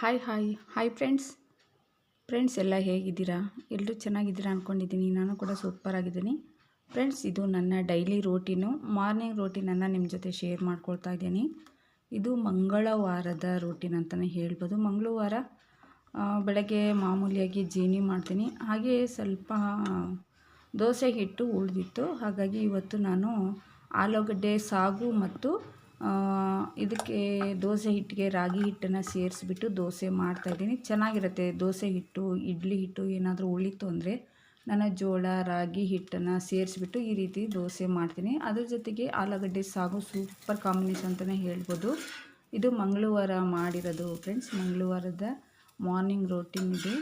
Hi hi hi friends friends ಎಲ್ಲ ಹೇಗಿದ್ದೀರಾ? ಎಲ್ಲರೂ ಚೆನ್ನಾಗಿದ್ದೀರಾ ಅಂದ್ಕೊಂಡಿದ್ದೀನಿ ನಾನು ಕೂಡ ಸೂಪರ್ ಆಗಿದ್ದೀನಿ. ಫ್ರೆಂಡ್ಸ್ ಇದು ನನ್ನ ಡೈಲಿ ರೋಟೀನು ಮಾರ್ನಿಂಗ್ ರೋಟೀನನ್ನು ನಿಮ್ಮ ಜೊತೆ ಶೇರ್ ಮಾಡ್ಕೊಳ್ತಾ ಇದ್ದೀನಿ. ಇದು ಮಂಗಳವಾರದ ರೂಟೀನ್ ಅಂತಲೇ ಹೇಳ್ಬೋದು. ಮಂಗಳವಾರ ಬೆಳಗ್ಗೆ ಮಾಮೂಲಿಯಾಗಿ ಜೀನಿ ಮಾಡ್ತೀನಿ. ಹಾಗೆ ಸ್ವಲ್ಪ ದೋಸೆ ಹಿಟ್ಟು ಉಳಿದಿತ್ತು. ಹಾಗಾಗಿ ಇವತ್ತು ನಾನು ಆಲೂಗಡ್ಡೆ, ಸಾಗು ಮತ್ತು ಇದಕ್ಕೆ ದೋಸೆ ಹಿಟ್ಟಿಗೆ ರಾಗಿ ಹಿಟ್ಟನ್ನು ಸೇರಿಸ್ಬಿಟ್ಟು ದೋಸೆ ಮಾಡ್ತಾಯಿದ್ದೀನಿ. ಚೆನ್ನಾಗಿರುತ್ತೆ ದೋಸೆ ಹಿಟ್ಟು, ಇಡ್ಲಿ ಹಿಟ್ಟು ಏನಾದರೂ ಉಳಿತು ಅಂದರೆ ನಾನು ಜೋಳ, ರಾಗಿ ಹಿಟ್ಟನ್ನು ಸೇರಿಸ್ಬಿಟ್ಟು ಈ ರೀತಿ ದೋಸೆ ಮಾಡ್ತೀನಿ. ಅದ್ರ ಜೊತೆಗೆ ಆಲೂಗಡ್ಡೆ ಸಾಗು ಸೂಪರ್ ಕಾಂಬಿನೇಷನ್ ಅಂತಲೇ ಹೇಳ್ಬೋದು. ಇದು ಮಂಗಳವಾರ ಮಾಡಿರೋದು ಫ್ರೆಂಡ್ಸ್ ಮಂಗಳವಾರದ ಮಾರ್ನಿಂಗ್ ರೋಟೀನ್ ಇದು.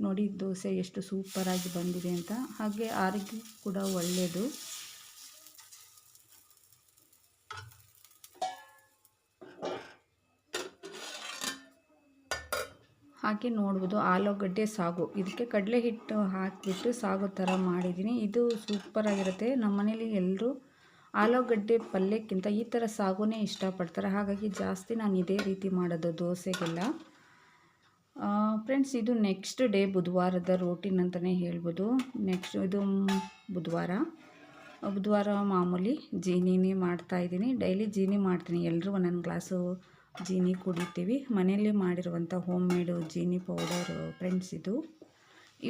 ನೋಡಿ ದೋಸೆ ಎಷ್ಟು ಸೂಪರಾಗಿ ಬಂದಿದೆ ಅಂತ. ಹಾಗೆ ಆರೋಗ್ಯ ಕೂಡ ಒಳ್ಳೆಯದು ಹಾಗೆ ನೋಡ್ಬೋದು. ಆಲೂಗಡ್ಡೆ ಸಾಗು. ಇದಕ್ಕೆ ಕಡಲೆ ಹಿಟ್ಟು ಹಾಕಿಬಿಟ್ಟು ಸಾಗು ಥರ ಮಾಡಿದ್ದೀನಿ. ಇದು ಸೂಪರಾಗಿರುತ್ತೆ ನಮ್ಮ ಮನೇಲಿ ಎಲ್ಲರೂ ಆಲೂಗಡ್ಡೆ ಪಲ್ಯಕ್ಕಿಂತ ಈ ಥರ ಸಾಗುನೇ ಇಷ್ಟಪಡ್ತಾರೆ. ಹಾಗಾಗಿ ಜಾಸ್ತಿ ನಾನು ಇದೇ ರೀತಿ ಮಾಡೋದು ದೋಸೆಗೆಲ್ಲ. ಫ್ರೆಂಡ್ಸ್, ಇದು ನೆಕ್ಸ್ಟ್ ಡೇ ಬುಧವಾರದ ರೋಟಿನ್ ಅಂತಲೇ ಹೇಳ್ಬೋದು. ನೆಕ್ಸ್ಟ್ ಇದು ಬುಧವಾರ. ಬುಧವಾರ ಮಾಮೂಲಿ ಜೀನಿನೇ ಮಾಡ್ತಾಯಿದ್ದೀನಿ ಡೈಲಿ ಜೀನಿ ಮಾಡ್ತೀನಿ. ಎಲ್ಲರೂ ಒಂದೊಂದು ಗ್ಲಾಸು ಜೀನಿ ಕುಡಿತೀವಿ. ಮನೆಯಲ್ಲೇ ಮಾಡಿರುವಂಥ ಹೋಮ್ ಮೇಡು ಜೀನಿ ಪೌಡರು ಫ್ರೆಂಡ್ಸ್ ಇದು.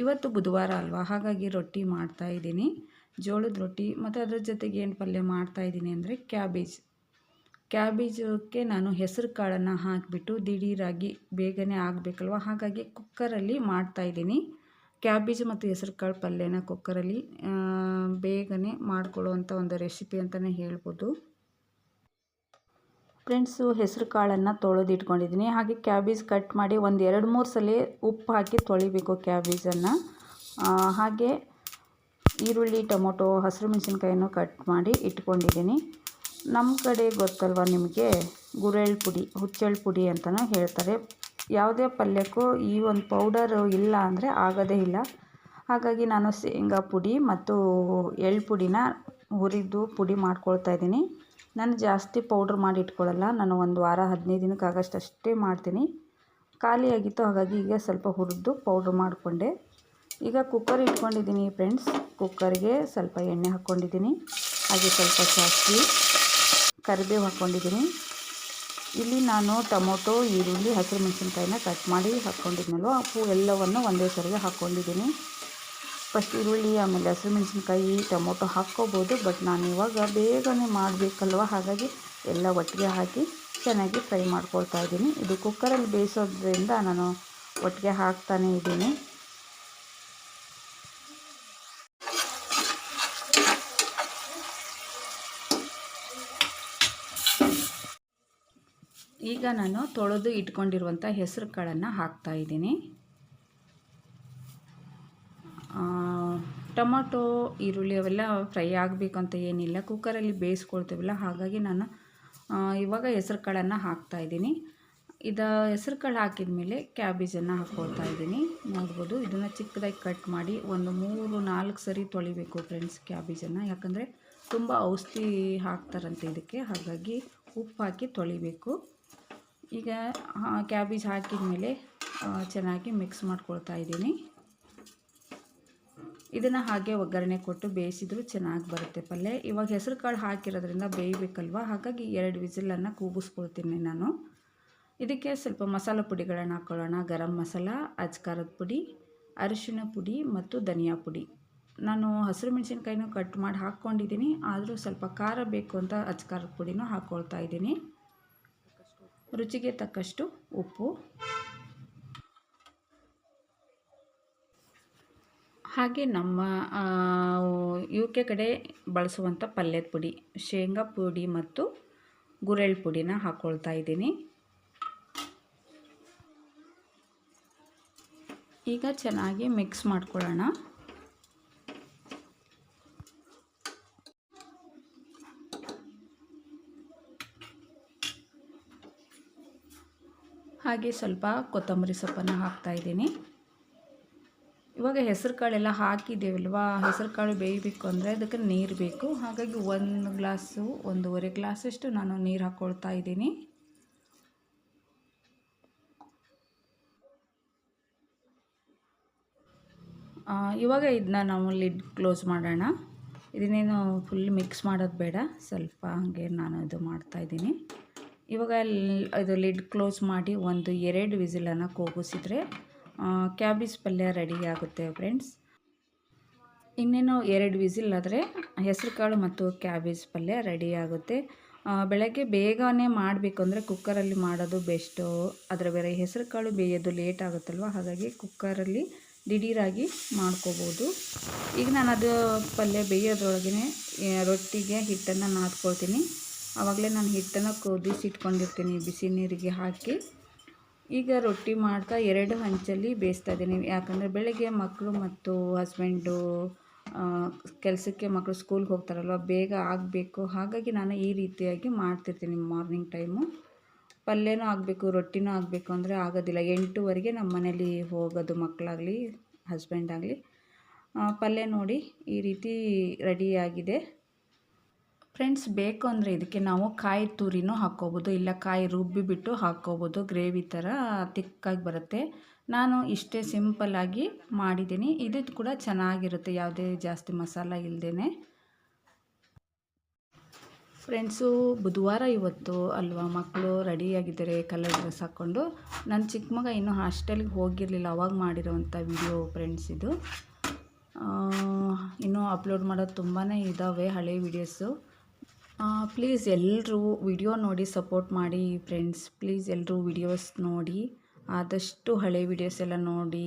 ಇವತ್ತು ಬುಧವಾರ ಅಲ್ವಾ? ಹಾಗಾಗಿ ರೊಟ್ಟಿ ಮಾಡ್ತಾಯಿದ್ದೀನಿ ಜೋಳದ ರೊಟ್ಟಿ ಮತ್ತು ಅದ್ರ ಜೊತೆಗೆ ಏನು ಪಲ್ಯ ಮಾಡ್ತಾಯಿದ್ದೀನಿ ಅಂದರೆ ಕ್ಯಾಬೇಜ್. ಕ್ಯಾಬೇಜಕ್ಕೆ ನಾನು ಹೆಸರು ಕಾಳನ್ನು ಹಾಕಿಬಿಟ್ಟು ದಿಢೀರಾಗಿ ಬೇಗನೆ ಆಗಬೇಕಲ್ವ? ಹಾಗಾಗಿ ಕುಕ್ಕರಲ್ಲಿ ಮಾಡ್ತಾಯಿದ್ದೀನಿ ಕ್ಯಾಬೇಜ್ ಮತ್ತು ಹೆಸರು ಕಾಳು ಪಲ್ಯನ ಕುಕ್ಕರಲ್ಲಿ ಬೇಗನೆ ಮಾಡಿಕೊಳ್ಳುವಂಥ ಒಂದು ರೆಸಿಪಿ ಅಂತಲೇ ಹೇಳ್ಬೋದು. ಫ್ರೆಂಡ್ಸು ಹೆಸರು ಕಾಳನ್ನು ತೊಳೆದು ಇಟ್ಕೊಂಡಿದ್ದೀನಿ ಹಾಗೆ ಕ್ಯಾಬೇಜ್ ಕಟ್ ಮಾಡಿ ಒಂದು ಎರಡು ಮೂರು ಸಲ ಉಪ್ಪು ಹಾಕಿ ತೊಳಿಬೇಕು ಕ್ಯಾಬೇಜನ್ನು. ಹಾಗೆ ಈರುಳ್ಳಿ, ಟೊಮೊಟೊ, ಹಸಿರು ಮೆಣಸಿನ್ಕಾಯನ್ನು ಕಟ್ ಮಾಡಿ ಇಟ್ಕೊಂಡಿದ್ದೀನಿ. ನಮ್ಮ ಕಡೆ ಗೊತ್ತಲ್ವ ನಿಮಗೆ? ಗುರೆಳ್ ಪುಡಿ ಹುಚ್ಚೆಳ್ ಪುಡಿ ಅಂತಲೂ ಹೇಳ್ತಾರೆ. ಯಾವುದೇ ಪಲ್ಯಕ್ಕೂ ಈ ಒಂದು ಪೌಡರ್ ಇಲ್ಲ ಅಂದರೆ ಆಗೋದೇ ಇಲ್ಲ. ಹಾಗಾಗಿ ನಾನು ಶೇಂಗಾ ಪುಡಿ ಮತ್ತು ಎಳ್ಳು ಪುಡಿನ ಹುರಿದು ಪುಡಿ ಮಾಡ್ಕೊಳ್ತಾ ಇದ್ದೀನಿ. ನಾನು ಜಾಸ್ತಿ ಪೌಡ್ರ್ ಮಾಡಿ ಇಟ್ಕೊಳ್ಳಲ್ಲ, ನಾನು ಒಂದು ವಾರ ಹದಿನೈದು ದಿನಕ್ಕೆ ಆಗೋಷ್ಟು ಅಷ್ಟೇ ಮಾಡ್ತೀನಿ. ಖಾಲಿಯಾಗಿತ್ತು ಹಾಗಾಗಿ ಈಗ ಸ್ವಲ್ಪ ಹುರಿದು ಪೌಡ್ರ್ ಮಾಡಿಕೊಂಡೆ. ಈಗ ಕುಕ್ಕರ್ ಇಟ್ಕೊಂಡಿದ್ದೀನಿ ಫ್ರೆಂಡ್ಸ್ ಕುಕ್ಕರ್ಗೆ ಸ್ವಲ್ಪ ಎಣ್ಣೆ ಹಾಕ್ಕೊಂಡಿದ್ದೀನಿ. ಹಾಗೆ ಸ್ವಲ್ಪ ಸಾಸಿವೆ, ಕರಿಬೇವು ಹಾಕ್ಕೊಂಡಿದ್ದೀನಿ. ಇಲ್ಲಿ ನಾನು ಟೊಮೊಟೊ, ಈರುಳ್ಳಿ, ಹಸಿರು ಮೆಣಸಿನ್ಕಾಯಿನ ಕಟ್ ಮಾಡಿ ಹಾಕ್ಕೊಂಡಿದ್ನಲ್ವ? ಅವು ಎಲ್ಲವನ್ನು ಒಂದೇ ಸರಿಗೆ ಹಾಕ್ಕೊಂಡಿದ್ದೀನಿ. ಫಸ್ಟ್ ಈರುಳ್ಳಿ, ಆಮೇಲೆ ಹಸಿರು ಮೆಣಸಿನ್ಕಾಯಿ, ಟೊಮೊಟೊ ಹಾಕ್ಕೋಬೋದು. ಬಟ್ ನಾನು ಇವಾಗ ಬೇಗನೆ ಮಾಡಬೇಕಲ್ವ? ಹಾಗಾಗಿ ಎಲ್ಲ ಒಟ್ಟಿಗೆ ಹಾಕಿ ಚೆನ್ನಾಗಿ ಫ್ರೈ ಮಾಡ್ಕೊಳ್ತಾ ಇದ್ದೀನಿ. ಇದು ಕುಕ್ಕರಲ್ಲಿ ಬೇಯಿಸೋದ್ರಿಂದ ನಾನು ಒಟ್ಟಿಗೆ ಹಾಕ್ತಾನೇ ಇದ್ದೀನಿ. ಈಗ ನಾನು ತೊಳೆದು ಇಟ್ಕೊಂಡಿರುವಂಥ ಹೆಸರು ಕಾಳನ್ನು ಹಾಕ್ತಾ ಇದ್ದೀನಿ. ಟೊಮೊಟೊ, ಈರುಳ್ಳಿ ಅವೆಲ್ಲ ಫ್ರೈ ಆಗಬೇಕು ಅಂತ ಏನಿಲ್ಲ. ಕುಕ್ಕರಲ್ಲಿ ಬೇಯಿಸ್ಕೊಳ್ತೀವಲ್ಲ, ಹಾಗಾಗಿ ನಾನು ಇವಾಗ ಹೆಸರು ಕಾಳನ್ನು ಹಾಕ್ತಾ ಇದ್ದೀನಿ. ಇದು ಹೆಸರು ಕಾಳು ಹಾಕಿದ ಮೇಲೆ ಕ್ಯಾಬೇಜನ್ನು ಹಾಕ್ಕೊಳ್ತಾ ಇದ್ದೀನಿ. ನೋಡ್ಬೋದು, ಇದನ್ನು ಚಿಕ್ಕದಾಗಿ ಕಟ್ ಮಾಡಿ ಒಂದು ಮೂರು ನಾಲ್ಕು ಸರಿ ತೊಳಿಬೇಕು ಫ್ರೆಂಡ್ಸ್ ಕ್ಯಾಬೇಜನ್ನು. ಯಾಕಂದರೆ ತುಂಬ ಔಷಧಿ ಹಾಕ್ತಾರಂತೆ ಇದಕ್ಕೆ, ಹಾಗಾಗಿ ಉಪ್ಪು ಹಾಕಿ ತೊಳಿಬೇಕು. ಈಗ ಕ್ಯಾಬೇಜ್ ಹಾಕಿದ ಮೇಲೆ ಚೆನ್ನಾಗಿ ಮಿಕ್ಸ್ ಮಾಡ್ಕೊಳ್ತಾ ಇದ್ದೀನಿ. ಇದನ್ನು ಹಾಗೆ ಒಗ್ಗರಣೆ ಕೊಟ್ಟು ಬೇಯಿಸಿದ್ರು ಚೆನ್ನಾಗಿ ಬರುತ್ತೆ ಪಲ್ಯ ಇವಾಗ ಹೆಸರು ಕಾಳು ಹಾಕಿರೋದ್ರಿಂದ ಬೇಯಬೇಕಲ್ವ? ಹಾಗಾಗಿ ಎರಡು ವಿಸಿಲನ್ನು ಕೂಗಿಸ್ಕೊಳ್ತೀನಿ ನಾನು. ಇದಕ್ಕೆ ಸ್ವಲ್ಪ ಮಸಾಲೆ ಪುಡಿಗಳನ್ನು ಹಾಕ್ಕೊಳ್ಳೋಣ ಗರಂ ಮಸಾಲ, ಅಜ್ಕಾರದ ಪುಡಿ, ಅರಿಶಿಣ ಪುಡಿ ಮತ್ತು ಧನಿಯಾ ಪುಡಿ. ನಾನು ಹಸಿರು ಮೆಣಸಿನ್ಕಾಯಿನೂ ಕಟ್ ಮಾಡಿ ಹಾಕ್ಕೊಂಡಿದ್ದೀನಿ. ಆದರೂ ಸ್ವಲ್ಪ ಖಾರ ಬೇಕು ಅಂತ ಅಜ್ಕಾರದ ಪುಡಿನೂ ಹಾಕ್ಕೊಳ್ತಾ ಇದ್ದೀನಿ. ರುಚಿಗೆ ತಕ್ಕಷ್ಟು ಉಪ್ಪು. ಹಾಗೆ ನಮ್ಮ ಯು ಕೆ ಕಡೆ ಬಳಸುವಂಥ ಪಲ್ಯದ ಪುಡಿ, ಶೇಂಗಾ ಪುಡಿ ಮತ್ತು ಗುರೆಳ್ ಪುಡಿನ ಹಾಕ್ಕೊಳ್ತಾ ಇದ್ದೀನಿ. ಈಗ ಚೆನ್ನಾಗಿ ಮಿಕ್ಸ್ ಮಾಡ್ಕೊಳ್ಳೋಣ. ಹಾಗೆ ಸ್ವಲ್ಪ ಕೊತ್ತಂಬರಿ ಸೊಪ್ಪನ್ನು ಹಾಕ್ತಾ ಇದ್ದೀನಿ. ಇವಾಗ ಹೆಸರು ಕಾಳೆಲ್ಲ ಹಾಕಿದ್ದೇವಲ್ವಾ? ಹೆಸರು ಕಾಳು ಬೇಯಬೇಕು ಅಂದರೆ ಅದಕ್ಕೆ ನೀರು ಬೇಕು. ಹಾಗಾಗಿ ಒಂದು ಗ್ಲಾಸು, ಒಂದೂವರೆ ಗ್ಲಾಸಷ್ಟು ನಾನು ನೀರು ಹಾಕ್ಕೊಳ್ತಾ ಇದ್ದೀನಿ. ಇವಾಗ ಇದನ್ನ ನಾವು ಲಿಡ್ ಕ್ಲೋಸ್ ಮಾಡೋಣ. ಇದನ್ನೇನು ಫುಲ್ ಮಿಕ್ಸ್ ಮಾಡೋದು ಬೇಡ. ಸ್ವಲ್ಪ ಹಾಗೆ ನಾನು ಇದು ಮಾಡ್ತಾಯಿದ್ದೀನಿ ಇವಾಗ ಇದು ಲಿಡ್ ಕ್ಲೋಸ್ ಮಾಡಿ ಒಂದು ಎರಡು ವಿಸಿಲನ್ನು ಕೂಗಿಸಿದ್ರೆ ಕ್ಯಾಬೇಜ್ ಪಲ್ಯ ರೆಡಿ ಆಗುತ್ತೆ ಫ್ರೆಂಡ್ಸ್ ಇನ್ನೇನು ಎರಡು ವಿಸಿಲ್ ಆದರೆ ಹೆಸರುಕಾಳು ಮತ್ತು ಕ್ಯಾಬೇಜ್ ಪಲ್ಯ ರೆಡಿ ಆಗುತ್ತೆ. ಬೆಳಗ್ಗೆ ಬೇಗನೆ ಮಾಡಬೇಕು ಅಂದರೆ ಕುಕ್ಕರಲ್ಲಿ ಮಾಡೋದು ಬೆಸ್ಟು ಅದರ ಬೇರೆ ಹೆಸರುಕಾಳು ಬೇಯೋದು ಲೇಟ್ ಆಗುತ್ತಲ್ವ? ಹಾಗಾಗಿ ಕುಕ್ಕರಲ್ಲಿ ದಿಢೀರಾಗಿ ಮಾಡ್ಕೋಬೋದು. ಈಗ ನಾನು ಅದು ಪಲ್ಯ ಬೇಯೋದ್ರೊಳಗೆ ರೊಟ್ಟಿಗೆ ಹಿಟ್ಟನ್ನು ನಾದ್ಕೊಳ್ತೀನಿ. ಆವಾಗಲೇ ನಾನು ಹಿಟ್ಟನ್ನು ಕುದಿಸಿ ಇಟ್ಕೊಂಡಿರ್ತೀನಿ ಬಿಸಿ ನೀರಿಗೆ ಹಾಕಿ. ಈಗ ರೊಟ್ಟಿ ಮಾಡ್ತಾ ಎರಡು ಹಂಚಲ್ಲಿ ಬೇಯಿಸ್ತಾ ಇದ್ದೀನಿ ಯಾಕಂದರೆ ಬೆಳಗ್ಗೆ ಮಕ್ಕಳು ಮತ್ತು ಹಸ್ಬೆಂಡು ಕೆಲಸಕ್ಕೆ ಮಕ್ಕಳು ಸ್ಕೂಲ್ಗೆ ಹೋಗ್ತಾರಲ್ವ, ಬೇಗ ಆಗಬೇಕು. ಹಾಗಾಗಿ ನಾನು ಈ ರೀತಿಯಾಗಿ ಮಾಡ್ತಿರ್ತೀನಿ ಮಾರ್ನಿಂಗ್ ಟೈಮು. ಪಲ್ಯನೂ ಆಗಬೇಕು, ರೊಟ್ಟಿನೂ ಆಗಬೇಕು ಅಂದರೆ ಆಗೋದಿಲ್ಲ. ಎಂಟುವರೆಗೆ ನಮ್ಮ ಮನೇಲಿ ಹೋಗೋದು ಮಕ್ಕಳಾಗಲಿ ಹಸ್ಬೆಂಡ್ ಆಗಲಿ ಪಲ್ಯ ನೋಡಿ ಈ ರೀತಿ ರೆಡಿಯಾಗಿದೆ ಫ್ರೆಂಡ್ಸ್, ಬೇಕು ಅಂದರೆ ಇದಕ್ಕೆ ನಾವು ಕಾಯಿ ತುರಿನೂ ಹಾಕ್ಕೋಬೋದು. ಇಲ್ಲ, ಕಾಯಿ ರುಬ್ಬಿಬಿಟ್ಟು ಹಾಕ್ಕೋಬೋದು. ಗ್ರೇವಿ ಥರ ತಿಕ್ಕಾಗಿ ಬರುತ್ತೆ. ನಾನು ಇಷ್ಟೇ ಸಿಂಪಲ್ಲಾಗಿ ಮಾಡಿದ್ದೀನಿ. ಇದು ಕೂಡ ಚೆನ್ನಾಗಿರುತ್ತೆ. ಯಾವುದೇ ಜಾಸ್ತಿ ಮಸಾಲ ಇಲ್ಲದೇ ಫ್ರೆಂಡ್ಸು, ಬುಧವಾರ ಇವತ್ತು ಅಲ್ವಾ? ಮಕ್ಕಳು ರೆಡಿಯಾಗಿದ್ದಾರೆ. ಕಲರ್ ಡ್ರೆಸ್ ಹಾಕ್ಕೊಂಡು. ನನ್ನ ಚಿಕ್ಕ ಮಗ ಇನ್ನೂ ಹಾಸ್ಟೆಲ್ಗೆ ಹೋಗಿರಲಿಲ್ಲ. ಅವಾಗ ಮಾಡಿರೋವಂಥ ವಿಡಿಯೋ ಫ್ರೆಂಡ್ಸ್ ಇದು. ಇನ್ನೂ ಅಪ್ಲೋಡ್ ಮಾಡೋದು ತುಂಬಾ ಇದ್ದಾವೆ ಹಳೆ ವೀಡಿಯೋಸು. ಪ್ಲೀಸ್ ಎಲ್ಲರೂ ವಿಡಿಯೋ ನೋಡಿ ಸಪೋರ್ಟ್ ಮಾಡಿ ಫ್ರೆಂಡ್ಸ್ ಪ್ಲೀಸ್ ಎಲ್ಲರೂ ವಿಡಿಯೋಸ್ ನೋಡಿ, ಆದಷ್ಟು ಹಳೆ ವಿಡಿಯೋಸ್ ಎಲ್ಲ ನೋಡಿ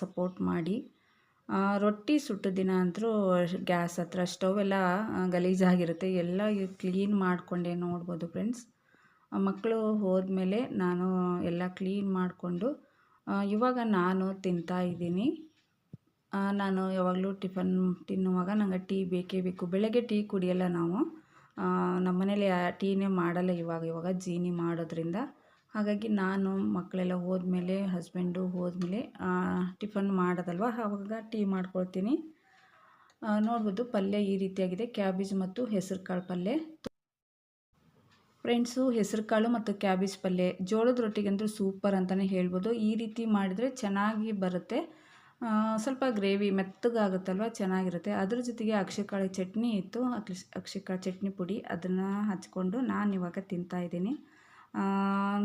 ಸಪೋರ್ಟ್ ಮಾಡಿ. ರೊಟ್ಟಿ ಸುಟ್ಟ ದಿನ ಅಂತರೂ ಗ್ಯಾಸ್ ಹತ್ರ ಸ್ಟವ್ ಎಲ್ಲ ಗಲೀಜಾಗಿರುತ್ತೆ ಎಲ್ಲ ಕ್ಲೀನ್ ಮಾಡಿಕೊಂಡೆ ನೋಡ್ಬೋದು ಫ್ರೆಂಡ್ಸ್ ಮಕ್ಕಳು ಹೋದ್ಮೇಲೆ ನಾನು ಎಲ್ಲ ಕ್ಲೀನ್ ಮಾಡಿಕೊಂಡು ಇವಾಗ ನಾನು ತಿಂತಾ ಇದ್ದೀನಿ. ನಾನು ಯಾವಾಗಲೂ ಟಿಫನ್ ತಿನ್ನುವಾಗ ನನಗೆ ಟೀ ಬೇಕೇ ಬೇಕು. ಬೆಳಗ್ಗೆ ಟೀ ಕುಡಿಯಲ್ಲ ನಾವು. ಆ, ನಮ್ಮ ಮನೇಲಿ ಟೀನೇ ಮಾಡಲ್ಲ ಇವಾಗ ಇವಾಗ ಜೀನಿ ಮಾಡೋದ್ರಿಂದ. ಹಾಗಾಗಿ ನಾನು ಮಕ್ಕಳೆಲ್ಲ ಹೋದ್ಮೇಲೆ ಹಸ್ಬೆಂಡು ಹೋದ್ಮೇಲೆ ಟಿಫನ್ ಮಾಡೋದಲ್ವ? ಆವಾಗ ಟೀ ಮಾಡ್ಕೊಳ್ತೀನಿ. ನೋಡ್ಬೋದು ಪಲ್ಯ ಈ ರೀತಿಯಾಗಿದೆ. ಕ್ಯಾಬೇಜ್ ಮತ್ತು ಹೆಸರು ಕಾಳು ಪಲ್ಯ. ಫ್ರೆಂಡ್ಸು ಹೆಸರು ಕಾಳು ಮತ್ತು ಕ್ಯಾಬೇಜ್ ಪಲ್ಯ. ಜೋಳದ ರೊಟ್ಟಿಗಂತೂ ಸೂಪರ್ ಅಂತಲೇ ಹೇಳ್ಬೋದು. ಈ ರೀತಿ ಮಾಡಿದರೆ ಚೆನ್ನಾಗಿ ಬರುತ್ತೆ. ಸ್ವಲ್ಪ ಗ್ರೇವಿ ಮೆತ್ತಗಾಗುತ್ತಲ್ವ ಚೆನ್ನಾಗಿರುತ್ತೆ. ಅದ್ರ ಜೊತೆಗೆ ಅಕ್ಷಕಾಳು ಚಟ್ನಿ ಇತ್ತು. ಅಕ್ಷ ಚಟ್ನಿ ಪುಡಿ ಅದನ್ನು ಹಚ್ಕೊಂಡು ನಾನು ಇವಾಗ ತಿಂತಾ ಇದ್ದೀನಿ. ಆ,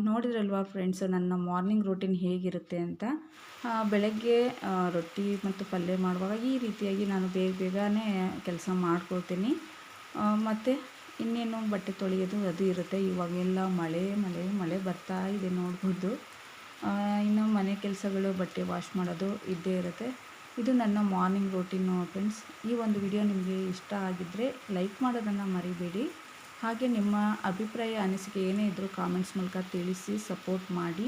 ನೋಡಿದ್ರಲ್ವಾ ಫ್ರೆಂಡ್ಸು ನನ್ನ ಮಾರ್ನಿಂಗ್ ರೂಟೀನ್ ಹೇಗಿರುತ್ತೆ ಅಂತ? ಬೆಳಗ್ಗೆ ರೊಟ್ಟಿ ಮತ್ತು ಪಲ್ಯ ಮಾಡುವಾಗ ಈ ರೀತಿಯಾಗಿ ನಾನು ಬೇಗ ಬೇಗನೆ ಕೆಲಸ ಮಾಡ್ಕೊಳ್ತೀನಿ. ಮತ್ತು ಇನ್ನೇನು ಬಟ್ಟೆ ತೊಳೆಯೋದು ಅದು ಇರುತ್ತೆ. ಇವಾಗೆಲ್ಲ ಮಳೆ ಮಳೆ ಮಳೆ ಬರ್ತಾ ಇದೆ ನೋಡ್ಬೋದು. ಇನ್ನು ಮನೆ ಕೆಲಸಗಳು, ಬಟ್ಟೆ ವಾಶ್ ಮಾಡೋದು ಇದ್ದೇ ಇರುತ್ತೆ. ಇದು ನನ್ನ ಮಾರ್ನಿಂಗ್ ರೂಟೀನು ಫ್ರೆಂಡ್ಸ್. ಈ ಒಂದು ವಿಡಿಯೋ ನಿಮಗೆ ಇಷ್ಟ ಆಗಿದ್ದರೆ ಲೈಕ್ ಮಾಡೋದನ್ನು ಮರಿಬೇಡಿ. ಹಾಗೆ ನಿಮ್ಮ ಅಭಿಪ್ರಾಯ, ಅನಿಸಿಕೆ ಏನೇ ಇದ್ದರೂ ಕಾಮೆಂಟ್ಸ್ ಮೂಲಕ ತಿಳಿಸಿ ಸಪೋರ್ಟ್ ಮಾಡಿ.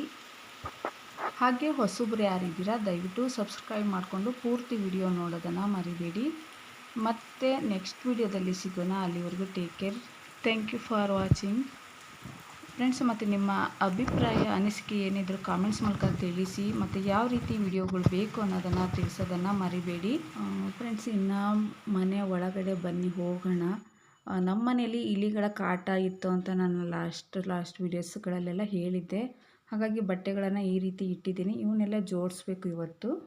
ಹಾಗೆ ಹೊಸಬ್ರು ಯಾರಿದ್ದೀರಾ, ದಯವಿಟ್ಟು ಸಬ್ಸ್ಕ್ರೈಬ್ ಮಾಡಿಕೊಂಡು ಪೂರ್ತಿ ವಿಡಿಯೋ ನೋಡೋದನ್ನು ಮರಿಬೇಡಿ. ಮತ್ತೆ ನೆಕ್ಸ್ಟ್ ವಿಡಿಯೋದಲ್ಲಿ ಸಿಗೋಣ. ಅಲ್ಲಿವರೆಗೂ take care. Thank you for watching. Friends ಮತ್ತು ನಿಮ್ಮ ಅಭಿಪ್ರಾಯ, ಅನಿಸಿಕೆ ಏನಿದ್ರು ಕಾಮೆಂಟ್ಸ್ ಮೂಲಕ ತಿಳಿಸಿ, ಮತ್ತು ಯಾವ ರೀತಿ ವಿಡಿಯೋಗಳು ಬೇಕು ಅನ್ನೋದನ್ನು ತಿಳಿಸೋದನ್ನು ಮರಿಬೇಡಿ. ಫ್ರೆಂಡ್ಸ್ ಇನ್ನು ಮನೆ ಒಳಗಡೆ ಬನ್ನಿ, ಹೋಗೋಣ. ನಮ್ಮ ಮನೇಲಿ ಇಲಿಗಳ ಕಾಟ ಇತ್ತು ಅಂತ ನಾನು ಲಾಸ್ಟ್ ಲಾಸ್ಟ್ ವೀಡಿಯೋಸ್ಗಳಲ್ಲೆಲ್ಲ ಹೇಳಿದ್ದೆ. ಹಾಗಾಗಿ ಬಟ್ಟೆಗಳನ್ನು ಈ ರೀತಿ ಇಟ್ಟಿದ್ದೀನಿ. ಇವನ್ನೆಲ್ಲ ಜೋಡಿಸ್ಬೇಕು ಇವತ್ತು.